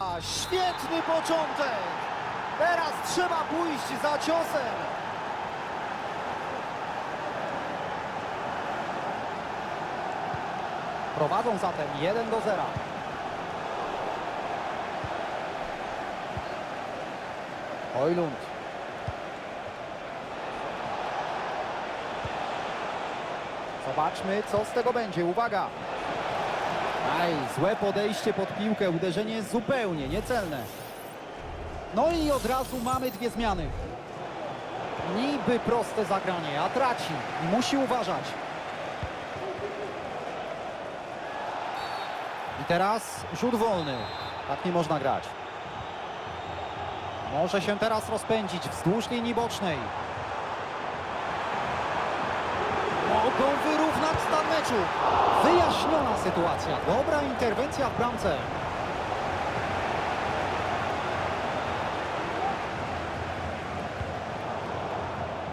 A, świetny początek! Teraz trzeba pójść za ciosem. Prowadzą zatem 1 do 0. Hojlund. Zobaczmy, co z tego będzie. Uwaga! Aj, złe podejście pod piłkę. Uderzenie zupełnie niecelne. No i od razu mamy dwie zmiany. Niby proste zagranie, a traci. Musi uważać. I teraz rzut wolny. Tak nie można grać. Może się teraz rozpędzić wzdłuż linii bocznej. Wyrównać stan meczu. Wyjaśniona sytuacja. Dobra interwencja w bramce.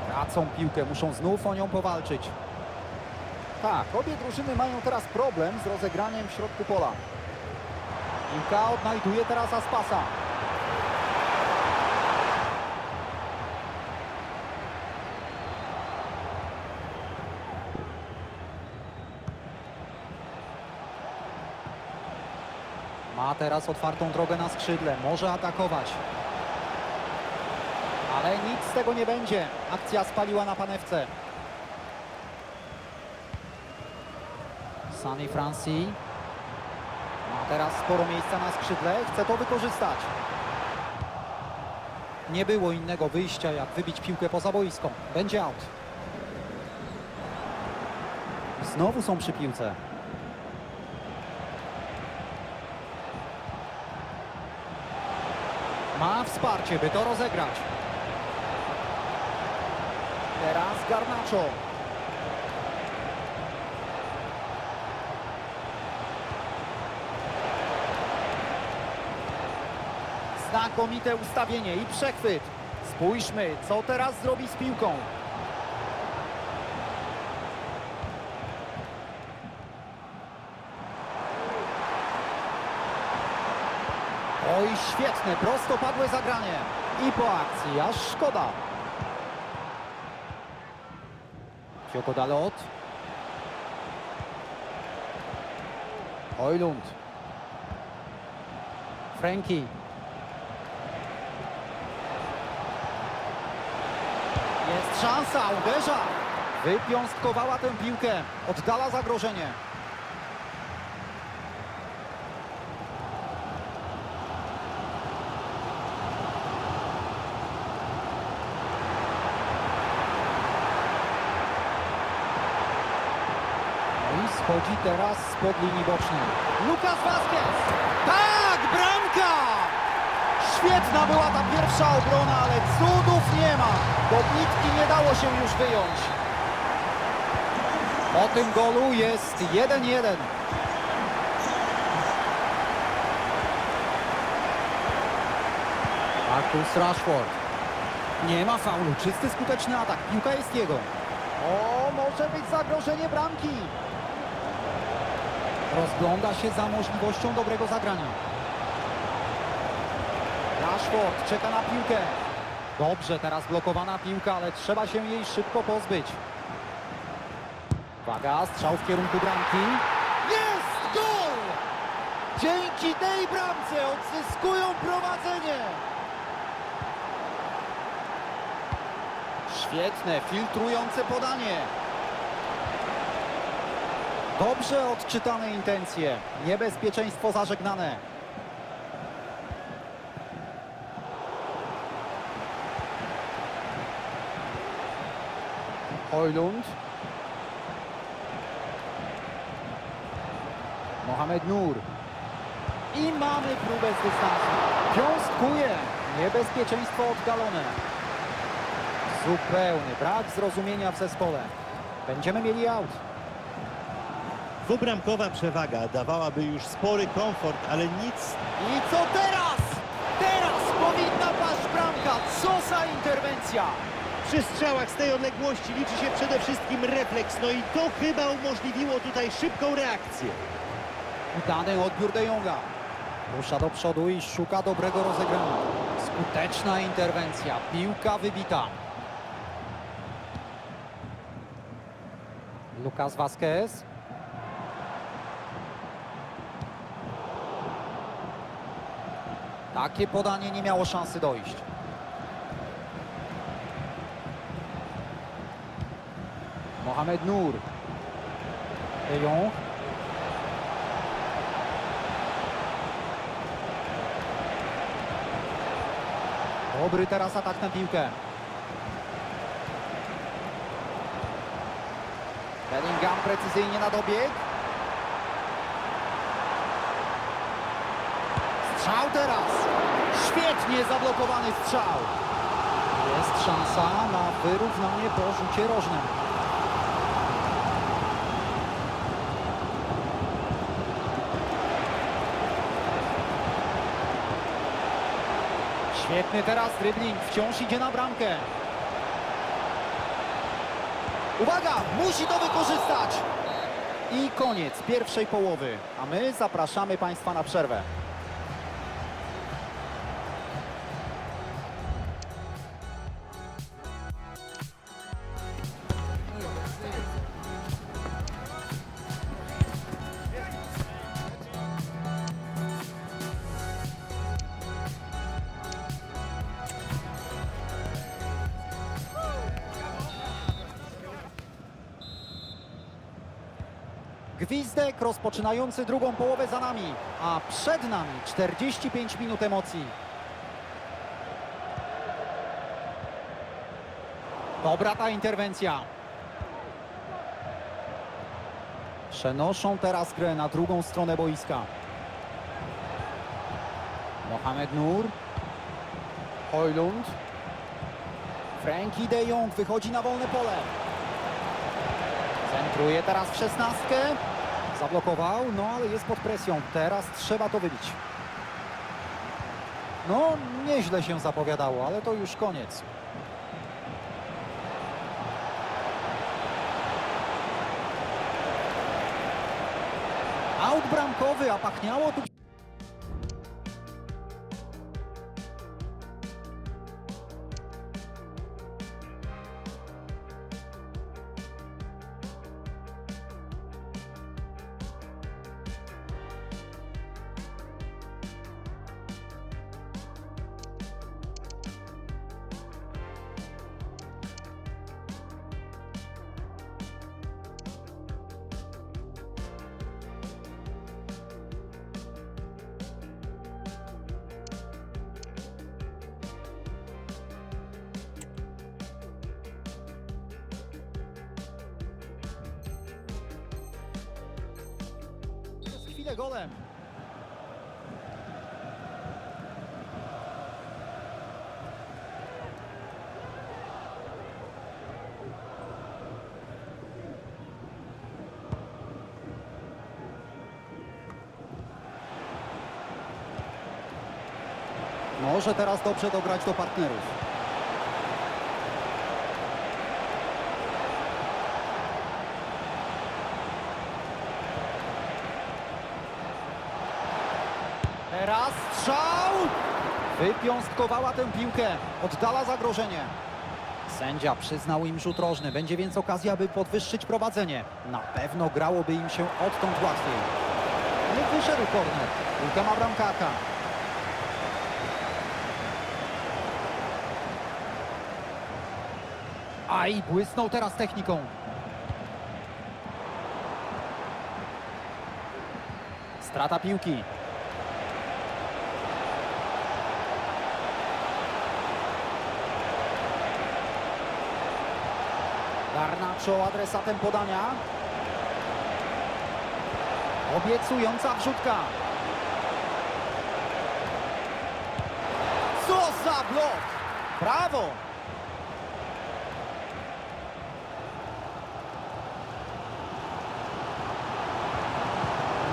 Tracą piłkę, muszą znów o nią powalczyć. Tak, obie drużyny mają teraz problem z rozegraniem w środku pola. Piłka odnajduje teraz Aspasa. Ma teraz otwartą drogę na skrzydle, może atakować. Ale nic z tego nie będzie. Akcja spaliła na panewce. Sunny Franci. Ma teraz sporo miejsca na skrzydle, chce to wykorzystać. Nie było innego wyjścia, jak wybić piłkę poza boisko. Będzie out. Znowu są przy piłce. Ma wsparcie, by to rozegrać. Teraz Garnacho. Znakomite ustawienie i przechwyt. Spójrzmy, co teraz zrobi z piłką. Oj, świetne, prostopadłe zagranie. I po akcji, aż szkoda. Fioko Dalot. Hojlund. Franki. Jest szansa, uderza. Wypiąstkowała tę piłkę. Oddala zagrożenie. I schodzi teraz spod linii bocznej. Lukas Vazquez! Tak, bramka! Świetna była ta pierwsza obrona, ale cudów nie ma. Do nitki nie dało się już wyjąć. Po tym golu jest 1-1. Marcus Rashford. Nie ma faulu, czysty skuteczny atak. Piłka jest jego. O, może być zagrożenie bramki. Rozgląda się za możliwością dobrego zagrania. Rashford czeka na piłkę. Dobrze, teraz blokowana piłka, ale trzeba się jej szybko pozbyć. Uwaga, strzał w kierunku bramki. Jest gol! Dzięki tej bramce odzyskują prowadzenie. Świetne, filtrujące podanie. Dobrze odczytane intencje. Niebezpieczeństwo zażegnane. Hojlund. Mohamed Nur. I mamy próbę z dystansu. Piąstkuje. Niebezpieczeństwo oddalone. Zupełny brak zrozumienia w zespole. Będziemy mieli aut. Dwubramkowa przewaga dawałaby już spory komfort, ale nic I co teraz? Teraz powinna paść bramka. Co za interwencja! przy strzałach z tej odległości liczy się przede wszystkim refleks, no i to chyba umożliwiło tutaj szybką reakcję. Udany odbiór De Jonga. Rusza do przodu i szuka dobrego rozegrania. Skuteczna interwencja. Piłka wybita. Lucas Vazquez. Takie podanie nie miało szansy dojść. Mohamed Nur. De Jong. Dobry teraz atak na piłkę. Bellingham precyzyjnie na dobieg. Strzał teraz. Świetnie zablokowany strzał. Jest szansa na wyrównanie po rzucie rożnym. Świetny teraz dribbling, wciąż idzie na bramkę. Uwaga, musi to wykorzystać. I koniec pierwszej połowy, a my zapraszamy Państwa na przerwę. Gwizdek rozpoczynający drugą połowę za nami, a przed nami 45 minut emocji. Dobra ta interwencja. Przenoszą teraz grę na drugą stronę boiska. Mohamed Nur. Hojlund. Frankie de Jong wychodzi na wolne pole. Centruje teraz w szesnastkę. Zablokował, no ale jest pod presją. Teraz trzeba to wybić. No, nieźle się zapowiadało, ale to już koniec. Aut bramkowy, a pachniało tu... chwilę golem. Może teraz dobrze dograć do partnerów. Teraz strzał! Wypiąstkowała tę piłkę, oddala zagrożenie. Sędzia przyznał im rzut rożny, będzie więc okazja, by podwyższyć prowadzenie. Na pewno grałoby im się odtąd łatwiej. Nie wyszedł korner, piłka ma bramkarka. Aj, błysnął teraz techniką. Strata piłki. Garnacho adresatem podania. Obiecująca wrzutka. Co za blok! Brawo!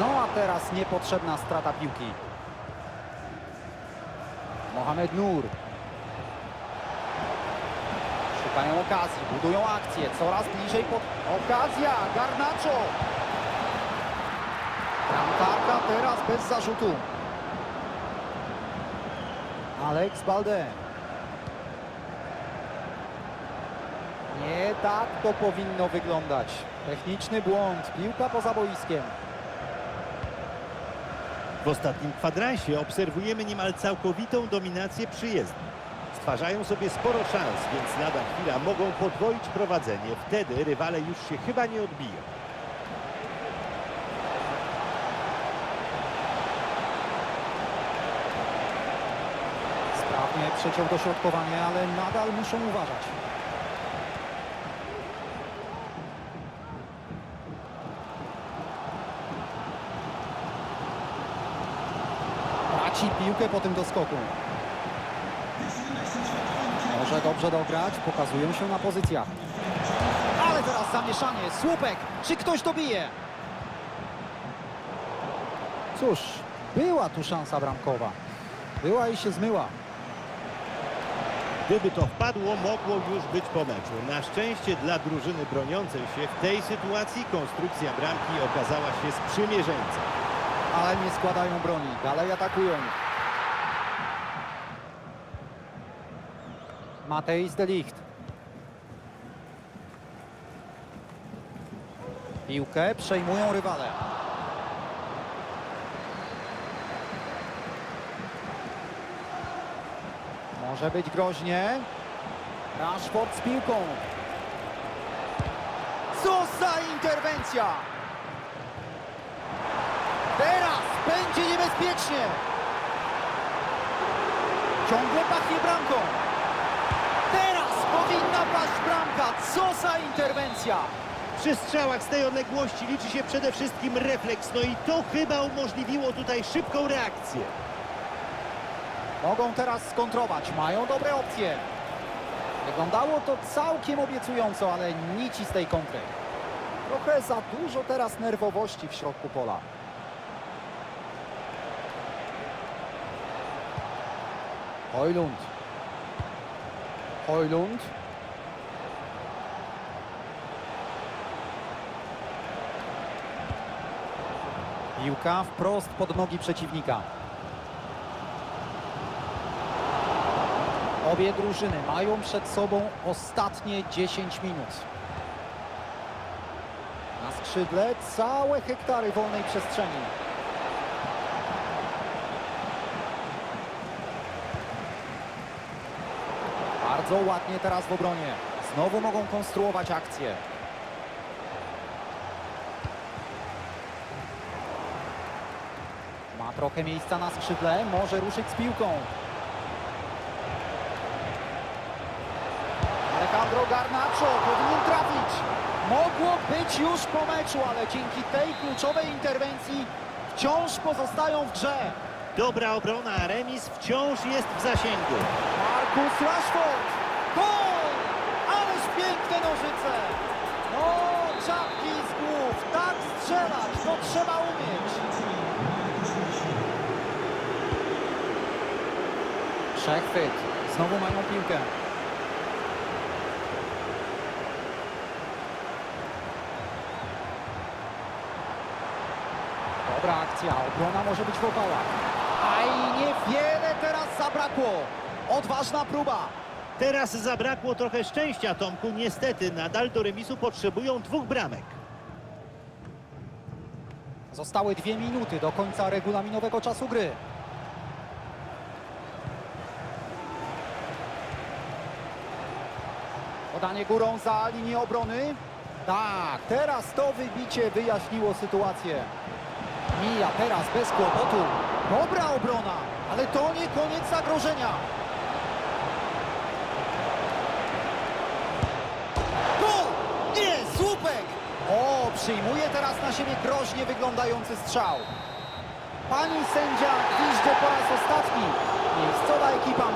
No a teraz niepotrzebna strata piłki. Mohamed Nur. Szukają okazji, budują akcję, coraz bliżej pod... Okazja, Garnacho! Bramkarka teraz bez zarzutu. Alex Balde. Nie tak to powinno wyglądać. Techniczny błąd, piłka poza boiskiem. W ostatnim kwadransie obserwujemy niemal całkowitą dominację przyjezdnych. Stwarzają sobie sporo szans, więc lada chwila mogą podwoić prowadzenie. Wtedy rywale już się chyba nie odbiją. Sprawnie przeciął dośrodkowanie, ale nadal muszą uważać. Traci piłkę po tym doskoku. Może dobrze dograć, pokazują się na pozycjach. Ale teraz zamieszanie, słupek, czy ktoś dobije? Cóż, była tu szansa bramkowa. Była i się zmyła. Gdyby to wpadło, mogło już być po meczu. Na szczęście dla drużyny broniącej się w tej sytuacji konstrukcja bramki okazała się sprzymierzeńcem. ale nie składają broni. Dalej atakują. Matejs de Ligt. Piłkę przejmują rywale. Może być groźnie. Rashford z piłką. Co za interwencja! Teraz będzie niebezpiecznie. Ciągle pachnie bramką. Bramka. Co za interwencja. Przy strzałach z tej odległości liczy się przede wszystkim refleks, no i to chyba umożliwiło tutaj szybką reakcję. Mogą teraz skontrować. Mają dobre opcje. Wyglądało to całkiem obiecująco, ale nic z tej kontry. Trochę za dużo teraz nerwowości w środku pola. Hojlund. Hojlund. Piłka wprost pod nogi przeciwnika. Obie drużyny mają przed sobą ostatnie 10 minut. Na skrzydle całe hektary wolnej przestrzeni. Bardzo ładnie teraz w obronie. Znowu mogą konstruować akcję. Ma trochę miejsca na skrzydle, może ruszyć z piłką. Alejandro Garnacho powinien trafić. Mogło być już po meczu, ale dzięki tej kluczowej interwencji wciąż pozostają w grze. Dobra obrona, remis wciąż jest w zasięgu. Marcus Rashford! Gol! Ależ piękne nożyce! No, czapki z głów, tak strzelać, to trzeba umieć. Przechwyt, znowu mają piłkę. Dobra akcja, obrona może być w opałach. A i niewiele teraz zabrakło. Odważna próba. Teraz zabrakło trochę szczęścia, Tomku. Niestety nadal do remisu potrzebują dwóch bramek. Zostały dwie minuty do końca regulaminowego czasu gry. Podanie górą za linię obrony. Tak, teraz to wybicie wyjaśniło sytuację. Mija teraz bez kłopotu. Dobra obrona, ale to nie koniec zagrożenia. Gol! Nie, słupek! O, przyjmuje teraz na siebie groźnie wyglądający strzał. Pani sędzia gwizdże po raz ostatni. Miejscowa ekipa